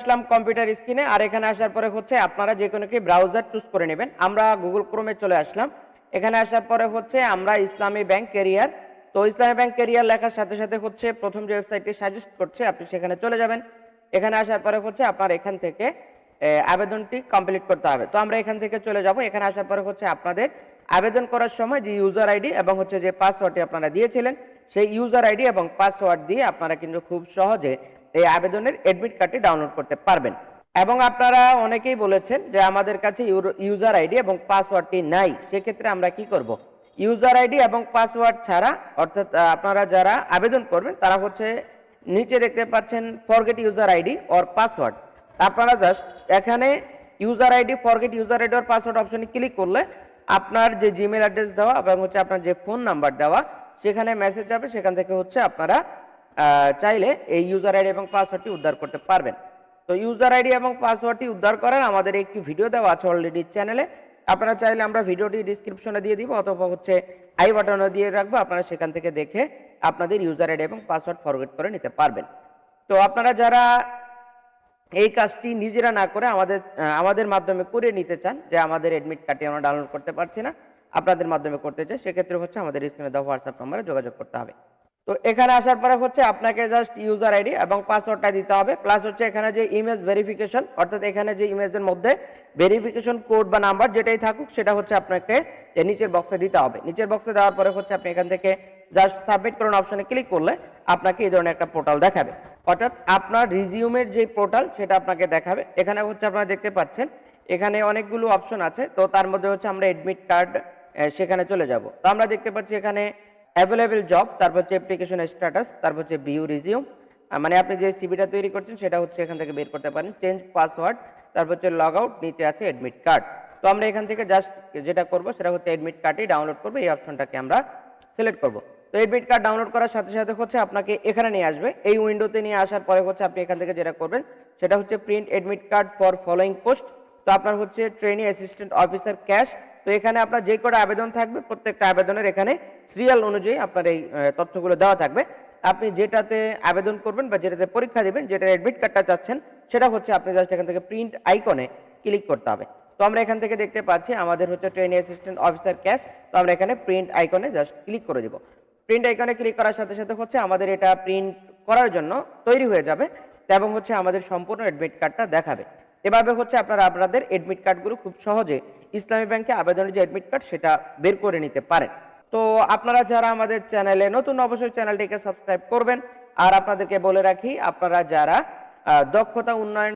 আসলাম computer স্ক্রিনে, আর এখানে আসার পরে হচ্ছে আপনারা যে কোনো একটি ব্রাউজার চুজ করে নেবেন। আমরা গুগল ক্রোমে চলে আসলাম। এখানে আসার পরে হচ্ছে আমরা ইসলামী ব্যাংক কেরিয়ার তো ইসলামী ব্যাংক কেরিয়ার লেখার সাথে সাথে হচ্ছে প্রথম যে ওয়েবসাইটটি সাজেস্ট করছে, আপনি সেখানে চলে যাবেন। এখানে আসার পরে হচ্ছে আপনার এখান থেকে আবেদনটি কমপ্লিট করতে হবে। তো আমরা এখান থেকে চলে যাব। এখানে আসার পরে হচ্ছে আপনাদের আবেদন করার সময় যে ইউজার আইডি এবং হচ্ছে যে পাসওয়ার্ডটি আপনারা দিয়েছিলেন, সেই ইউজার আইডি এবং পাসওয়ার্ড দিয়ে আপনারা কিন্তু খুব সহজে এই আবেদনের এডমিট কার্ডটি ডাউনলোড করতে পারবেন। এবং আপনারা অনেকেই বলেছেন যে আমাদের কাছে ইউজার আইডি এবং পাসওয়ার্ডটি নাই। সেক্ষেত্রে আমরা কি করব? ইউজার আইডি এবং পাসওয়ার্ড ছাড়া, অর্থাৎ আপনারা যারা আবেদন করবেন, তারা হচ্ছে নিচে দেখতে পাচ্ছেন forget user ID or password আপনারা জাস্ট এখানে user ID forget user ID or password অপশনে ক্লিক করলে আপনার যে জিমেল অ্যাড্রেস দেওয়া এবং হচ্ছে আপনার যে ফোন নাম্বার দেওয়া, সেখানে মেসেজ যাবে। সেখান থেকে হচ্ছে আপনারা চাইলে এই ইউজার আইডি এবং পাসওয়ার্ডটি উদ্ধার করতে পারবেন। তো ইউজার আইডি এবং পাসওয়ার্ডটি উদ্ধার করার আমাদের একটি ভিডিও দেওয়া আছে অলরেডি চ্যানেলে আপনারা চাইলে আমরা ভিডিওটি ডিসক্রিপশনে দিয়ে দিব অথবা হচ্ছে আই বাটনও দিয়ে রাখব, আপনারা সেখান থেকে দেখে আপনাদের ইউজার আইডি এবং পাসওয়ার্ড ফরগেট করে নিতে পারবেন। তো আপনারা যারা এই কাজটি নিজেরা না করে আমাদের আমাদের মাধ্যমে করে নিতে চান, যে আমাদের এডমিট কার্ডটি আমরা ডাউনলোড করতে পারছি না, আপনাদের মাধ্যমে করতে চাই, সেক্ষেত্রে হচ্ছে আমাদের স্ক্রিনে দেওয়া হোয়াটসঅ্যাপ নম্বরে যোগাযোগ করতে হবে। তো এখানে আসার পরে হচ্ছে আপনাকে জাস্ট ইউজার আইডি এবং পাসওয়ার্ডটা দিতে হবে প্লাস হচ্ছে এখানে যে ইমেজ ভেরিফিকেশন অর্থাৎ এখানে যে ইমেজের মধ্যে ভেরিফিকেশন কোড বা নাম্বার যেটাই থাকুক, সেটা হচ্ছে আপনাকে নিচের বক্সে দিতে হবে। নিচের বক্সে দেওয়ার পরে হচ্ছে আপনি এখান থেকে জাস্ট সাবমিট করুন অপশনে ক্লিক করলে আপনাকে এই ধরনের একটা পোর্টাল দেখাবে। অর্থাৎ আপনার রিজিউমের যে পোর্টাল সেটা আপনাকে দেখাবে। এখানে হচ্ছে আপনারা দেখতে পাচ্ছেন, এখানে অনেকগুলো অপশন আছে, তো তার মধ্যে হচ্ছে আমরা এডমিট কার্ড সেখানে চলে যাব। তো আমরা দেখতে পাচ্ছি এখানে অ্যাভেলেবেল জব তারপর হচ্ছে অ্যাপ্লিকেশন স্ট্যাটাস তারপর হচ্ছে ভিউ রিজিউম মানে আপনি যে সিবিটা তৈরি করছেন সেটা হচ্ছে এখান থেকে বের করতে পারেন। চেঞ্জ পাসওয়ার্ড তারপর হচ্ছে লগ আউট নিচে আছে অ্যাডমিট কার্ড তো আমরা এখান থেকে জাস্ট যেটা করব সেটা হচ্ছে অ্যাডমিট কার্ডই ডাউনলোড করব, এই অপশনটাকে আমরা সিলেক্ট করব। তো এডমিট কার্ড ডাউনলোড করার সাথে সাথে হচ্ছে আপনাকে এখানে নিয়ে আসবে। এই উইন্ডোতে নিয়ে আসার পরে হচ্ছে আপনি এখান থেকে যেটা করবেন সেটা হচ্ছে print admit card for following post তো আপনার হচ্ছে ট্রেনিং অ্যাসিস্ট্যান্ট অফিসার ক্যাশ তো এখানে আপনার যে কটা আবেদন থাকবে, প্রত্যেকটা আবেদনের এখানে সিরিয়াল অনুযায়ী আপনার এই তথ্যগুলো দেওয়া থাকবে। আপনি যেটাতে আবেদন করবেন বা যেটাতে পরীক্ষা দিবেন, যেটা অ্যাডমিট কার্ডটা চাচ্ছেন, সেটা হচ্ছে আপনি জাস্ট এখান থেকে প্রিন্ট আইকনে ক্লিক করতে হবে। তো আমরা এখান থেকে দেখতে পাচ্ছি, আমাদের হচ্ছে ট্রেনিং অ্যাসিস্ট্যান্ট অফিসার ক্যাশ তো আমরা এখানে প্রিন্ট আইকনে জাস্ট ক্লিক করে দিব। প্রিন্ট আইকনে ক্লিক করার সাথে সাথে হচ্ছে আমাদের এটা প্রিন্ট করার জন্য তৈরি হয়ে যাবে, এবং হচ্ছে আমাদের সম্পূর্ণ অ্যাডমিট কার্ডটা দেখাবে। এভাবে হচ্ছে আপনারা আপনাদের এডমিট কার্ডগুলো খুব সহজে ইসলামী ব্যাংকে আবেদনের যে এডমিট কার্ড সেটা বের করে নিতে পারেন। তো আপনারা যারা আমাদের চ্যানেলে নতুন, অবশ্যই চ্যানেলটিকে সাবস্ক্রাইব করবেন। আর আপনাদেরকে বলে রাখি, আপনারা যারা দক্ষতা উন্নয়ন